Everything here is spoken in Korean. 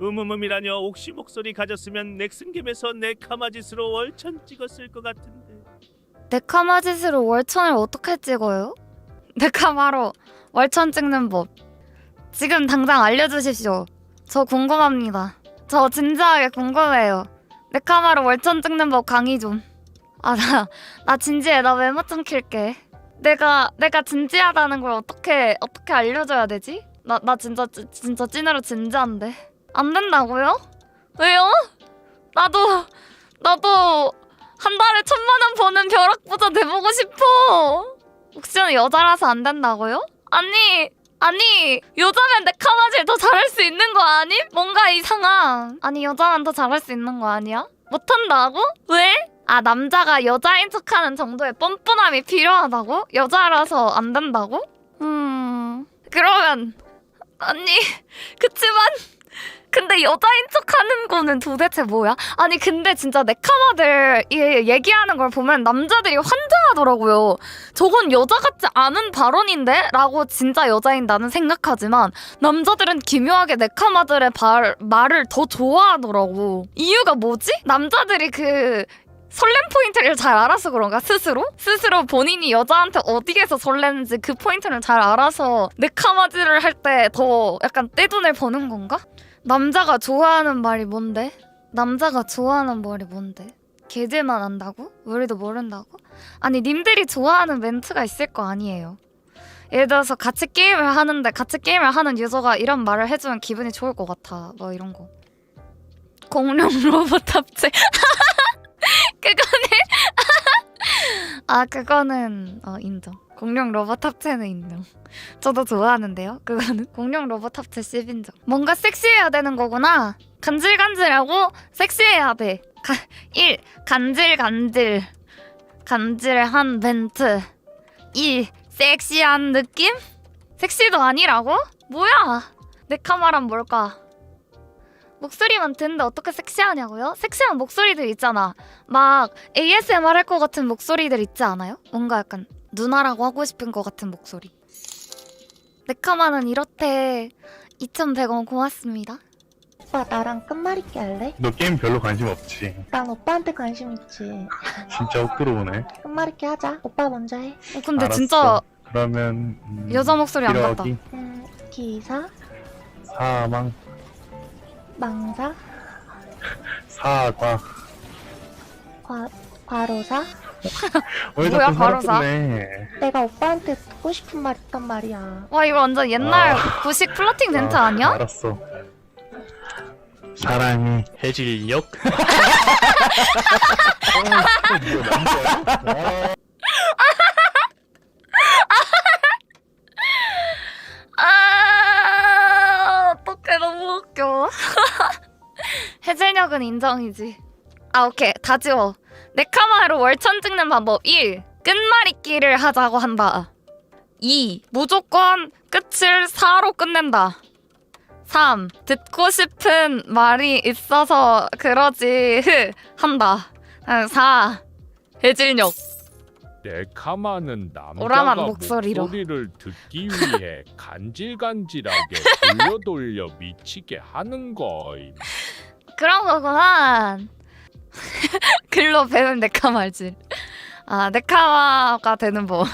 음음음이라뇨 혹시 목소리 가졌으면 넥슨겜에서 네카마짓으로 월천 찍었을 것 같은데 네카마짓으로 월천을 어떻게 찍어요? 네카마로 월천 찍는 법 지금 당장 알려주십시오. 저 궁금합니다. 저 진지하게 궁금해요. 네카마로 월천 찍는 법 강의 좀. 아나나 진지해 나 메모 좀 킬게. 내가 내가 진지하다는 걸 어떻게 어떻게 알려줘야 되지? 나 나 진짜 찌- 진짜 찐으로 진지한데 안 된다고요? 왜요? 나도 나도 한 달에 천만 원 버는 벼락부자 돼보고 싶어. 혹시나 여자라서 안 된다고요? 아니 아니 여자면 네카마질 더 잘할 수 있는 거 아님? 뭔가 이상함. 아니 여자만 더 잘할 수 있는 거 아니야? 못한다고? 왜? 아 남자가 여자인 척하는 정도의 뻔뻔함이 필요하다고? 여자라서 안 된다고? 음 그러면 아니 그치만 근데 여자인 척 하는 거는 도대체 뭐야? 아니 근데 진짜 네카마들 이 얘기하는 걸 보면 남자들이 환장하더라고요. 저건 여자 같지 않은 발언인데? 라고 진짜 여자인 나는 생각하지만 남자들은 기묘하게 네카마들의 발, 말을 더 좋아하더라고. 이유가 뭐지? 남자들이 그 설렘 포인트를 잘 알아서 그런가 스스로? 스스로 본인이 여자한테 어디에서 설레는지 그 포인트를 잘 알아서 네카마지를 할 때 더 약간 떼돈을 버는 건가? 남자가 좋아하는 말이 뭔데? 남자가 좋아하는 말이 뭔데? 걔들만 안다고? 우리도 모른다고? 아니 님들이 좋아하는 멘트가 있을 거 아니에요. 예를 들어서 같이 게임을 하는데 같이 게임을 하는 유저가 이런 말을 해주면 기분이 좋을 것 같아. 뭐 이런 거. 공룡 로봇 탑재. 아 그거는 어, 인정. 공룡 로봇 탑재는 인정. 저도 좋아하는데요. 그거는 공룡 로봇 탑재 10인정. 뭔가 섹시해야 되는 거구나. 간질간질하고 섹시해야 돼. 가, 1. 간질간질. 간질한 멘트. 2. 섹시한 느낌? 섹시도 아니라고? 뭐야? 내 카마란 뭘까? 목소리만 듣는데 어떻게 섹시하냐고요? 섹시한 목소리들 있잖아. 막 ASMR 할 것 같은 목소리들 있지 않아요? 뭔가 약간 누나라고 하고 싶은 것 같은 목소리. 네카마는 이렇대. 2,100원 고맙습니다. 오빠 나랑 끝말잇기 할래? 너 게임 별로 관심 없지. 난 오빠한테 관심 있지. 진짜 훅 들어오네. 끝말잇기 하자. 오빠 먼저 해. 어, 근데 알았어. 진짜 그러면 음, 여자 목소리 안 같다. 기러기, 음, 기사, 사망, 망사, 사과. 과, 과로사. 왜 뭐야, 자꾸 바로 사? 사라졌네. 내가 오빠한테 듣고 싶은 말 있단 말이야. 와 이거 완전 옛날 아. 구식 플러팅 멘트 아, 아니야? 알았어. 사랑해. 해질녘 아 해질녘은 인정이지 아 오케이 다 지워 네카마로 월천 찍는 방법 1. 끝말잇기를 하자고 한다 2. 무조건 끝을 4로 끝낸다 3. 듣고 싶은 말이 있어서 그러지 한다 4. 해질녘 네카마는 남자가 목소리로. 목소리를 듣기 위해 간질간질하게 돌려 돌려 미치게 하는 거임. 그런 거구만. 글로 배운 네카마지. 아, 네카마가 되는 법.